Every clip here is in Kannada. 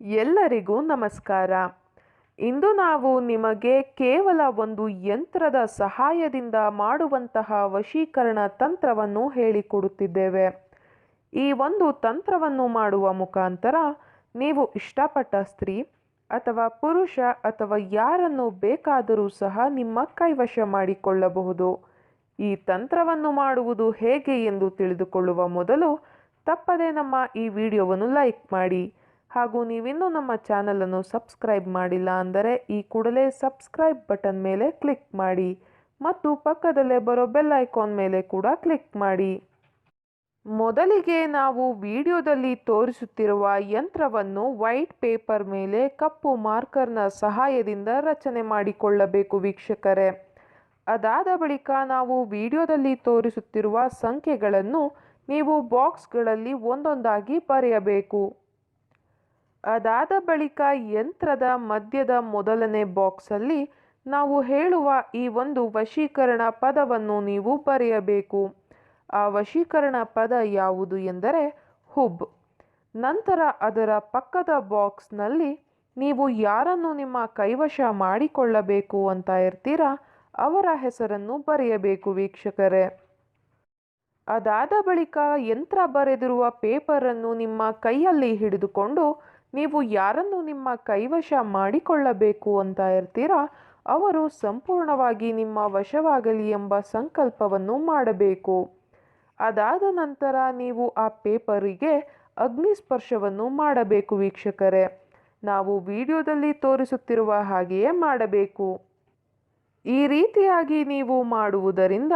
ಎಲ್ಲರಿಗೂ ನಮಸ್ಕಾರ. ಇಂದು ನಾವು ನಿಮಗೆ ಕೇವಲ ಒಂದು ಯಂತ್ರದ ಸಹಾಯದಿಂದ ಮಾಡುವಂತಹ ವಶೀಕರಣ ತಂತ್ರವನ್ನು ಹೇಳಿಕೊಡುತ್ತಿದ್ದೇವೆ. ಈ ಒಂದು ತಂತ್ರವನ್ನು ಮಾಡುವ ಮುಖಾಂತರ ನೀವು ಇಷ್ಟಪಟ್ಟ ಸ್ತ್ರೀ ಅಥವಾ ಪುರುಷ ಅಥವಾ ಯಾರನ್ನು ಬೇಕಾದರೂ ಸಹ ನಿಮ್ಮ ಕೈವಶ ಮಾಡಿಕೊಳ್ಳಬಹುದು. ಈ ತಂತ್ರವನ್ನು ಮಾಡುವುದು ಹೇಗೆ ಎಂದು ತಿಳಿದುಕೊಳ್ಳುವ ಮೊದಲು ತಪ್ಪದೇ ನಮ್ಮ ಈ ವಿಡಿಯೋವನ್ನು ಲೈಕ್ ಮಾಡಿ. ಹಾಗೂ ನೀವಿನ್ನೂ ನಮ್ಮ ಚಾನಲನ್ನು ಸಬ್ಸ್ಕ್ರೈಬ್ ಮಾಡಿಲ್ಲ ಅಂದರೆ ಈ ಕೂಡಲೇ ಸಬ್ಸ್ಕ್ರೈಬ್ ಬಟನ್ ಮೇಲೆ ಕ್ಲಿಕ್ ಮಾಡಿ ಮತ್ತು ಪಕ್ಕದಲ್ಲೇ ಬರೋ ಬೆಲ್ ಐಕಾನ್ ಮೇಲೆ ಕೂಡ ಕ್ಲಿಕ್ ಮಾಡಿ. ಮೊದಲಿಗೆ ನಾವು ವಿಡಿಯೋದಲ್ಲಿ ತೋರಿಸುತ್ತಿರುವ ಯಂತ್ರವನ್ನು ವೈಟ್ ಪೇಪರ್ ಮೇಲೆ ಕಪ್ಪು ಮಾರ್ಕರ್ನ ಸಹಾಯದಿಂದ ರಚನೆ ಮಾಡಿಕೊಳ್ಳಬೇಕು ವೀಕ್ಷಕರೇ. ಅದಾದ ಬಳಿಕ ನಾವು ವಿಡಿಯೋದಲ್ಲಿ ತೋರಿಸುತ್ತಿರುವ ಸಂಖ್ಯೆಗಳನ್ನು ನೀವು ಬಾಕ್ಸ್ಗಳಲ್ಲಿ ಒಂದೊಂದಾಗಿ ಬರೆಯಬೇಕು. ಅದಾದ ಬಳಿಕ ಯಂತ್ರದ ಮಧ್ಯದ ಮೊದಲನೇ ಬಾಕ್ಸಲ್ಲಿ ನಾವು ಹೇಳುವ ಈ ಒಂದು ವಶೀಕರಣ ಪದವನ್ನು ನೀವು ಬರೆಯಬೇಕು. ಆ ವಶೀಕರಣ ಪದ ಯಾವುದು ಎಂದರೆ ಹುಬ್. ನಂತರ ಅದರ ಪಕ್ಕದ ಬಾಕ್ಸ್ನಲ್ಲಿ ನೀವು ಯಾರನ್ನು ನಿಮ್ಮ ಕೈವಶ ಮಾಡಿಕೊಳ್ಳಬೇಕು ಅಂತ ಇರ್ತೀರಾ ಅವರ ಹೆಸರನ್ನು ಬರೆಯಬೇಕು ವೀಕ್ಷಕರೇ. ಅದಾದ ಬಳಿಕ ಯಂತ್ರ ಬರೆದಿರುವ ಪೇಪರನ್ನು ನಿಮ್ಮ ಕೈಯಲ್ಲಿ ಹಿಡಿದುಕೊಂಡು ನೀವು ಯಾರನ್ನು ನಿಮ್ಮ ಕೈವಶ ಮಾಡಿಕೊಳ್ಳಬೇಕು ಅಂತ ಇರ್ತೀರಾ? ಅವರು ಸಂಪೂರ್ಣವಾಗಿ ನಿಮ್ಮ ವಶವಾಗಲಿ ಎಂಬ ಸಂಕಲ್ಪವನ್ನು ಮಾಡಬೇಕು. ಅದಾದ ನಂತರ ನೀವು ಆ ಪೇಪರಿಗೆ ಅಗ್ನಿಸ್ಪರ್ಶವನ್ನು ಮಾಡಬೇಕು ವೀಕ್ಷಕರೇ. ನಾವು ವಿಡಿಯೋದಲ್ಲಿ ತೋರಿಸುತ್ತಿರುವ ಹಾಗೆಯೇ ಮಾಡಬೇಕು. ಈ ರೀತಿಯಾಗಿ ನೀವು ಮಾಡುವುದರಿಂದ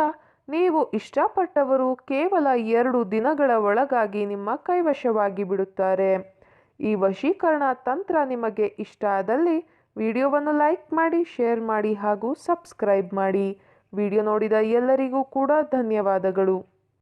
ನೀವು ಇಷ್ಟಪಟ್ಟವರು ಕೇವಲ ಎರಡು ದಿನಗಳ ಒಳಗಾಗಿ ನಿಮ್ಮ ಕೈವಶವಾಗಿ ಬಿಡುತ್ತಾರೆ. ಈ ವಶೀಕರಣ ತಂತ್ರ ನಿಮಗೆ ಇಷ್ಟ ಆದಲ್ಲಿ ವಿಡಿಯೋವನ್ನು ಲೈಕ್ ಮಾಡಿ, ಶೇರ್ ಮಾಡಿ ಹಾಗೂ ಸಬ್ಸ್ಕ್ರೈಬ್ ಮಾಡಿ. ವಿಡಿಯೋ ನೋಡಿದ ಎಲ್ಲರಿಗೂ ಕೂಡ ಧನ್ಯವಾದಗಳು.